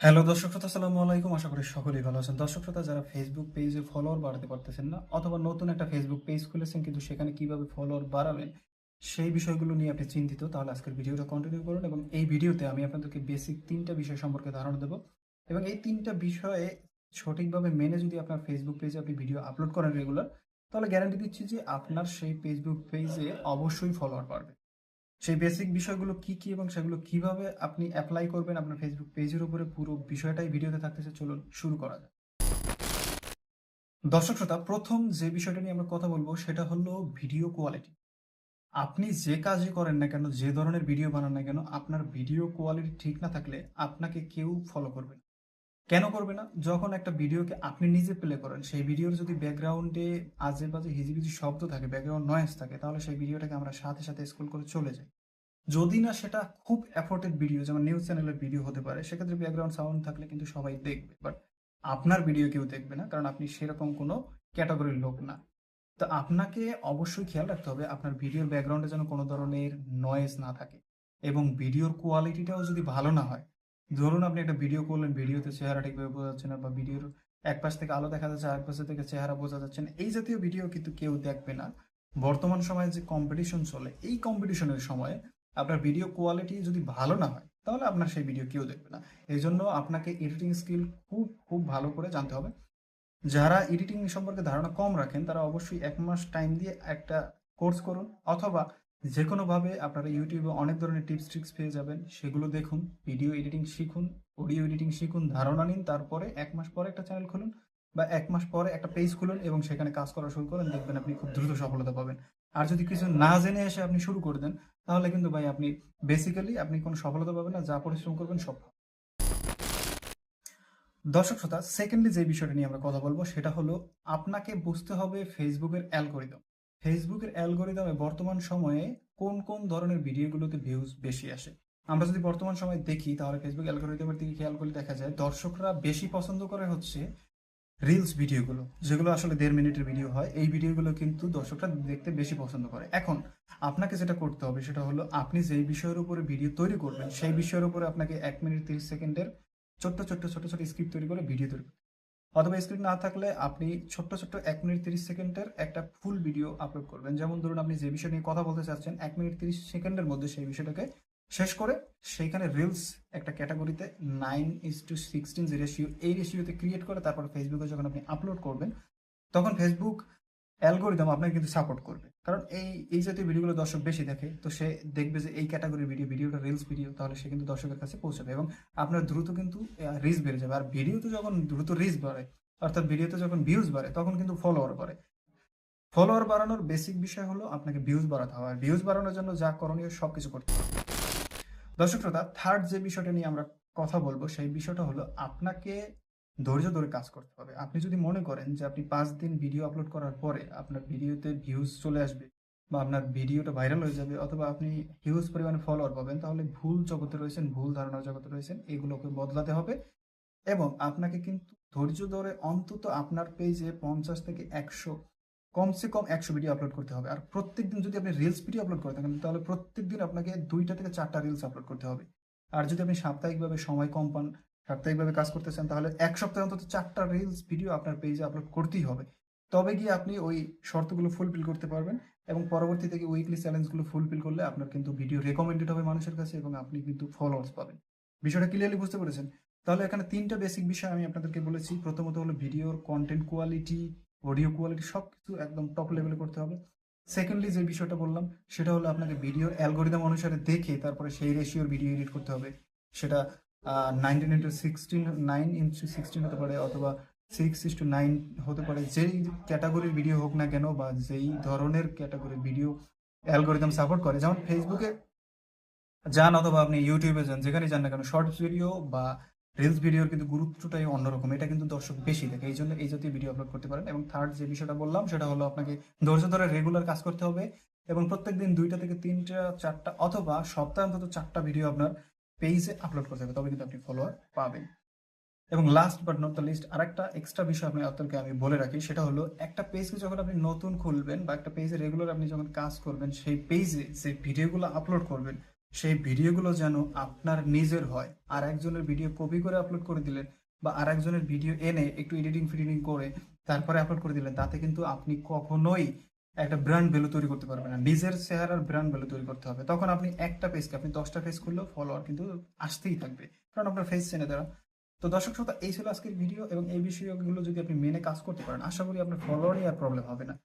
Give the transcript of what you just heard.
Hello দর্শক শ্রোতা, আসসালামু আলাইকুম। আশা করি সকলেই ভালো আছেন। দর্শক শ্রোতা, যারা ফেসবুক পেজে ফলোয়ার বাড়াতে পারতেছেন না অথবা নতুন একটা ফেসবুক পেজ খুলেছেন কিন্তু সেখানে কীভাবে ফলোয়ার বাড়াবেন সেই বিষয়গুলো নিয়ে আপনি চিন্তিত, তাহলে আজকের ভিডিওটা কন্টিনিউ করুন এবং এই ভিডিওতে আমি আপনাদেরকে বেসিক তিনটা বিষয় সম্পর্কে ধারণা দেবো এবং এই তিনটা বিষয়ে সঠিকভাবে মেনে যদি আপনার ফেসবুক পেজে আপনি ভিডিও আপলোড করেন রেগুলার তাহলে গ্যারান্টি দিচ্ছি যে আপনার সেই ফেসবুক পেজে অবশ্যই ফলোয়ার বাড়বে। সেই বেসিক বিষয়গুলো কি কি এবং সেগুলো কীভাবে আপনি অ্যাপ্লাই করবেন আপনার ফেসবুক পেজের উপরে পুরো বিষয়টাই ভিডিওতে থাকতেছে, চলুন শুরু করা যাক। দর্শক শ্রোতা, প্রথম যে বিষয়টা নিয়ে আমরা কথা বলব সেটা হলো ভিডিও কোয়ালিটি আপনি যে কাজই করেন না কেন, যে ধরনের ভিডিও বানান না কেন, আপনার ভিডিও কোয়ালিটি ঠিক না থাকলে আপনাকে কেউ ফলো করবে না। কেন করবে না? যখন একটা ভিডিওকে আপনি নিজে প্লে করেন, সেই ভিডিওর যদি ব্যাকগ্রাউন্ডে আজে বাজে হিজিবিজি শব্দ থাকে ব্যাকগ্রাউন্ড নয়েজ থাকে, তাহলে সেই ভিডিওটাকে আমরা সাথে সাথে স্কুল করে চলে যাই। যদি না সেটা খুব এফোর্টেড ভিডিও যেমন নিউজ চ্যানেলের ভিডিও হতে পারে, সেক্ষেত্রে ব্যাকগ্রাউন্ড সাউন্ড থাকলে কিন্তু সবাই দেখবে। বাট আপনার ভিডিও কেউ দেখবে না, কারণ আপনি সেরকম কোনো ক্যাটাগরির লোক না। তো আপনাকে অবশ্যই খেয়াল রাখতে হবে, আপনার ভিডিওর ব্যাকগ্রাউন্ডে যেন কোনো ধরনের নয়েজ না থাকে। এবং ভিডিওর কোয়ালিটিটাও যদি ভালো না হয়, ধরুন আপনি একটা ভিডিও করলেন ভিডিওতে চেহারা ঠিকভাবে বোঝা যাচ্ছে না, বা ভিডিওর এক পাশ থেকে আলো দেখা যাচ্ছে আরেক পাশ থেকে চেহারা বোঝা যাচ্ছে না, এই জাতীয় ভিডিও কিন্তু কেউ দেখবে না। বর্তমান সময়ে যে কম্পিটিশন চলে, এই কম্পিটিশনের সময়ে আপনার ভিডিও কোয়ালিটি যদি ভালো না হয়, তাহলে আপনার সেই ভিডিও কেউ দেখবে না। এই জন্য আপনাকে এডিটিং স্কিল খুব খুব ভালো করে জানতে হবে। যারা এডিটিং সম্পর্কে ধারণা কম রাখেন, তারা অবশ্যই এক মাস টাইম দিয়ে একটা কোর্স করুন, অথবা যে কোনোভাবে আপনারা ইউটিউবে অনেক ধরনের টিপস ট্রিক্স পেয়ে যাবেন, সেগুলো দেখুন ভিডিও এডিটিং শিখুন অডিও এডিটিং শিখুন, ধারণা নিন, তারপরে এক মাস পরে একটা চ্যানেল খুলুন, বা এক মাস পরে একটা পেজ খুলুন এবং সেখানে কাজ করা শুরু করেন, দেখবেন আপনি খুব দ্রুত সফলতা পাবেন। আর যদি কিছু না জেনে এসে আপনি শুরু করে দেন, তাহলে কিন্তু ভাই আপনি বেসিক্যালি আপনি কোনো সফলতা পাবেন না, যা পরিশ্রম করবেন সব দর্শক শ্রোতা সেকেন্ডলি যে বিষয়টা নিয়ে আমরা কথা বলব, সেটা হলো আপনাকে বুঝতে হবে ফেসবুকের অ্যালগোরিদম ফেসবুকের অ্যালগোরিদমে বর্তমান সময়ে কোন কোন ধরনের ভিডিওগুলোতে ভিউজ বেশি আসে? আমরা যদি বর্তমান সময় দেখি, তাহলে ফেসবুক অ্যালগোরিদমের দিকে খেয়াল করলে দেখা যায়, দর্শকরা বেশি পছন্দ করে হচ্ছে রিলস ভিডিওগুলো যেগুলো আসলে দেড় মিনিটের ভিডিও হয়, এই ভিডিওগুলো কিন্তু দর্শকরা দেখতে বেশি পছন্দ করে। এখন, আপনাকে যেটা করতে হবে সেটা হলো, আপনি যেই বিষয়ের উপরে ভিডিও তৈরি করবেন, সেই বিষয়ের উপরে আপনাকে এক মিনিট, তিরিশ সেকেন্ডের ছোট্ট ছোট্ট ছোট ছোট স্ক্রিপ্ট তৈরি করে ভিডিও তৈরি করতে অথবা স্ক্রিপ্ট না থাকলে আপনি ছোট্ট ছোট্ট এক মিনিট, তিরিশ সেকেন্ডের একটা ফুল ভিডিও আপলোড করবেন। যেমন ধরুন, আপনি যে বিষয় নিয়ে কথা বলতে চাচ্ছেন, এক মিনিট, তিরিশ সেকেন্ডের মধ্যে সেই বিষয়টাকে শেষ করে সেইখানে রিলস একটা ক্যাটাগরিতে নাইন ইস টু সিক্সটিন যে রেশিও এই রেশিওতে ক্রিয়েট করে তারপর ফেসবুকে যখন আপনি আপলোড করবেন, তখন ফেসবুক অ্যালগোরিদম আপনাকে কিন্তু সাপোর্ট করবে। কারণ এই এই জাতীয় ভিডিওগুলো দর্শক বেশি দেখে, তো সে দেখবে যে এই ক্যাটাগরির ভিডিও ভিডিওটা রিলস ভিডিও তাহলে সে কিন্তু দর্শকের কাছে পৌঁছাবে এবং আপনার দ্রুত কিন্তু রিচ বেড়ে যাবে। আর ভিডিওতে যখন দ্রুত রিচ বাড়ে, অর্থাৎ ভিডিওতে যখন ভিউজ বাড়ে, তখন কিন্তু ফলোয়ার বাড়ে। ফলোয়ার বাড়ানোর বেসিক বিষয় হলো আপনাকে ভিউজ বাড়াতে হবে। আর ভিউজ বাড়ানোর জন্য যা করণীয় সব কিছু করতে হবে। দর্শক শ্রোতা থার্ড যে বিষয়টা নিয়ে আমরা কথা বলব, সেই বিষয়টা হলো আপনাকে ধৈর্য ধরে কাজ করতে হবে। আপনি যদি মনে করেন যে আপনি পাঁচ দিন ভিডিও আপলোড করার পরে আপনার ভিডিওতে ভিউজ চলে আসবে বা আপনার ভিডিওটা ভাইরাল হয়ে যাবে অথবা আপনি হিউজ পরিমাণে ফলোয়ার পাবেন, তাহলে ভুল জগতে রয়েছেন, ভুল ধারণা জগতে রয়েছেন, এগুলোকে বদলাতে হবে এবং আপনাকে কিন্তু ধৈর্য ধরে অন্তত আপনার পেজে পঞ্চাশ থেকে একশো কমসে কম একশো ভিডিও আপলোড করতে হবে। আর প্রত্যেক দিন যদি আপনি রিলস ভিডিও আপলোড করে থাকেন, তাহলে প্রত্যেক দিন আপনাকে দুইটা থেকে চারটা রিলস আপলোড করতে হবে। আর যদি আপনি সাপ্তাহিকভাবে সময় কম পান, সাপ্তাহিকভাবে কাজ করতেছেন তাহলে এক সপ্তাহে অন্তত চারটা রিলস ভিডিও আপনার পেজে আপলোড করতেই হবে। তবে গিয়ে আপনি ওই শর্তগুলো ফুলফিল করতে পারবেন এবং পরবর্তী থেকে উইকলি চ্যালেঞ্জগুলো ফুলফিল করলে আপনার কিন্তু ভিডিও রেকমেন্ডেড হবে মানুষের কাছে এবং আপনি কিন্তু ফলোয়ার্স পাবেন। বিষয়টা ক্লিয়ারলি বুঝতে পেরেছেন। তাহলে এখানে তিনটা বেসিক বিষয় আমি আপনাদেরকে বলেছি। প্রথমত হলো ভিডিওর কন্টেন্ট কোয়ালিটি অডিও কোয়ালিটি সব কিছু একদম টপ লেভেলে করতে হবে। সেকেন্ডলি যে বিষয়টা বললাম, সেটা হলো আপনাকে ভিডিওর অ্যালগোরিদম অনুসারে দেখে তারপরে সেই রেশিওর ভিডিও এডিট করতে হবে। সেটা nineteen into sixteen nine into sixteen হতে পারে অথবা সিক্স ইস টু নাইন হতে পারে। যেই ক্যাটাগরির ভিডিও হোক না কেন বা যেই ধরনের ক্যাটাগরির ভিডিও অ্যালগোরিদম সাপোর্ট করে, যেমন ফেসবুকে যান অথবা আপনি ইউটিউবে যান যেখানে যান না কেন শর্টস ভিডিও বা রিলস ভিডিওর কিন্তু গুরুত্বটাই অন্যরকম। এটা কিন্তু দর্শক বেশি দেখে। এই জন্য এই জাতীয় ভিডিও আপলোড করতে পারেন। এবং থার্ড যে বিষয়টা বললাম, সেটা হলো আপনাকে ধৈর্য ধরে রেগুলার কাজ করতে হবে এবং প্রত্যেক দিন দুইটা থেকে তিনটা, চারটা অথবা সপ্তাহে অন্তত চারটা ভিডিও আপনার পেজে আপলোড করতে হবে। তবে কিন্তু আপনি ফলোয়ার পাবেন। এবং last but not the least আরেকটা এক্সট্রা বিষয় আপনি আপনাকে আমি বলে রাখি, সেটা হলো একটা পেজকে যখন আপনি নতুন খুলবেন বা একটা পেজে রেগুলার আপনি যখন কাজ করবেন, সেই পেজে যে ভিডিওগুলো আপলোড করবেন সেই ভিডিওগুলো যেন আপনার নিজের হয়। আর একজনের ভিডিও কপি করে আপলোড করে দিলেন বা আর একজনের ভিডিও এনে একটু এডিটিং ফিডিটিং করে তারপরে আপলোড করে দিলেন, তাতে কিন্তু আপনি কখনোই একটা ব্র্যান্ড ভ্যালু তৈরি করতে পারবেন না। নিজের চেহারার ব্র্যান্ড ভ্যালু তৈরি করতে হবে। তখন আপনি একটা পেজকে আপনি দশটা পেজ করলেও ফলোয়ার কিন্তু আসতেই থাকবে। কারণ আপনার ফেস চেনে তারা। তো দর্শক শ্রোতা, এই ছিল আজকের ভিডিও এবং এই বিষয়গুলো যদি আপনি মেনে কাজ করতে পারেন, আশা করি আপনার ফলোয়ারই আর প্রবলেম হবে না।